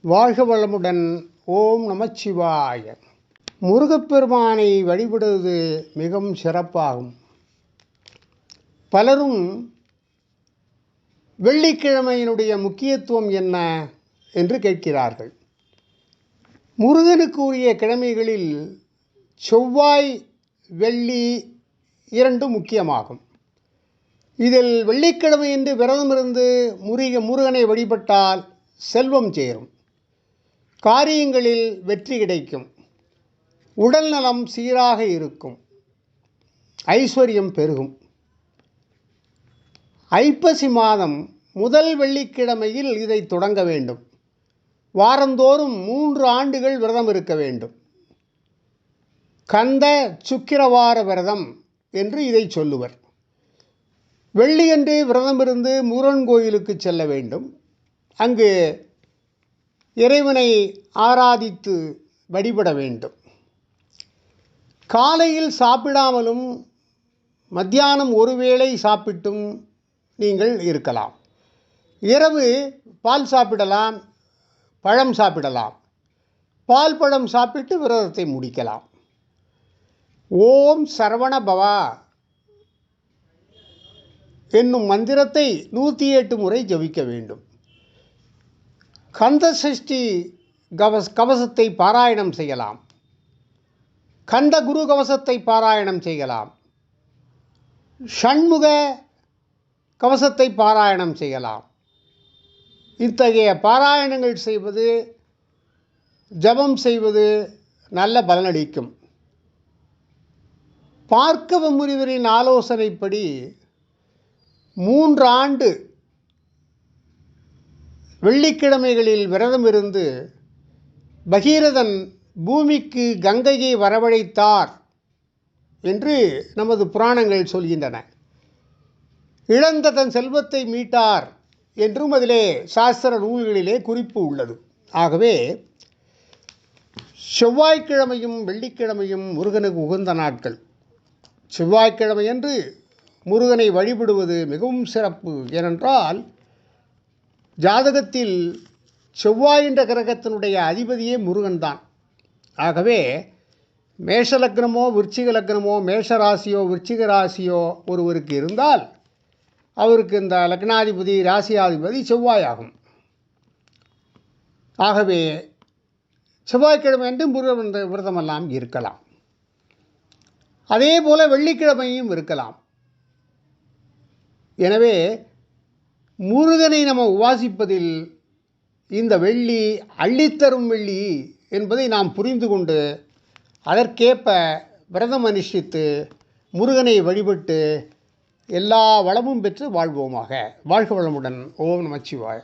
வாழ்க வளமுடன் ஓம் நமச்சிவாய. முருகப்பெருமானை வழிபடுவது மிகவும் சிறப்பாகும். பலரும் வெள்ளிக்கிழமையினுடைய முக்கியத்துவம் என்ன என்று கேட்கிறார்கள். முருகனுக்கு உரிய கிழமைகளில் செவ்வாய் வெள்ளி இரண்டும் முக்கியமாகும். இதில் வெள்ளிக்கிழமை என்று விரதமிருந்து முருக முருகனை வழிபட்டால் செல்வம் சேரும். காரியங்களில் வெற்றி கிடைக்கும். உடல் நலம் சீராக இருக்கும். ஐஸ்வர்யம் பெருகும். ஐப்பசி மாதம் முதல் வெள்ளிக்கிழமையில் இதை தொடங்க வேண்டும். வாரந்தோறும் மூன்று ஆண்டுகள் விரதம் இருக்க வேண்டும். கந்த சுக்கிரவார விரதம் என்று இதை சொல்லுவர். வெள்ளியன்று விரதமிருந்து முருகன் கோயிலுக்கு செல்ல வேண்டும். அங்கு இறைவனை ஆராதித்து வழிபட வேண்டும். காலையில் சாப்பிடாமலும் மத்தியானம் ஒருவேளை சாப்பிட்டும் நீங்கள் இருக்கலாம். இரவு பால் சாப்பிடலாம் பழம் சாப்பிடலாம். பால் பழம் சாப்பிட்டு விரதத்தை முடிக்கலாம். ஓம் சரவண பவா என்னும் மந்திரத்தை நூற்றி எட்டு முறை ஜபிக்க வேண்டும். கந்த சஷ்டி கவஸ் கவசத்தை பாராயணம் செய்யலாம். கந்த குரு கவசத்தை பாராயணம் செய்யலாம். ஷண்முக கவசத்தை பாராயணம் செய்யலாம். இத்தகைய பாராயணங்கள் செய்வது ஜபம் செய்வது நல்ல பலனளிக்கும். பார்க்கவ முனிவரின் ஆலோசனைப்படி மூன்று ஆண்டு வெள்ளிக்கிழமைகளில் விரதம் இருந்து பகீரதன் பூமிக்கு கங்கையை வரவழைத்தார் என்று நமது புராணங்கள் சொல்கின்றன. இழந்த தன் செல்வத்தை மீட்டார் என்றும் அதிலே சாஸ்திர நூல்களிலே குறிப்பு உள்ளது. ஆகவே செவ்வாய்க்கிழமையும் வெள்ளிக்கிழமையும் முருகனுக்கு உகந்த நாட்கள். செவ்வாய்க்கிழமையன்று முருகனை வழிபடுவது மிகவும் சிறப்பு. ஏனென்றால் ஜாதகத்தில் செவ்வாய் என்ற கிரகத்தினுடைய அதிபதியே முருகன் தான் ஆகவே மேஷ லக்னமோ விருச்சிக லக்னமோ மேஷ ராசியோ விருச்சிக ராசியோ ஒருவருக்கு இருந்தால் அவருக்கு இந்த லக்னாதிபதி ராசியாதிபதி செவ்வாய் ஆகும் ஆகவே செவ்வாய்க்கிழமை என்று முருகன் விரதமெல்லாம் இருக்கலாம். அதே போல் வெள்ளிக்கிழமையும் இருக்கலாம். எனவே முருகனை நம்ம உபாசிப்பதில் இந்த வெள்ளி அள்ளித்தரும் வெள்ளி என்பதை நாம் புரிந்து கொண்டு அதற்கேற்ப விரதம் அனுஷ்டித்து முருகனை வழிபட்டு எல்லா வளமும் பெற்று வாழ்வோமாக. வாழ்க வளமுடன். ஓம் நமச்சிவாய்.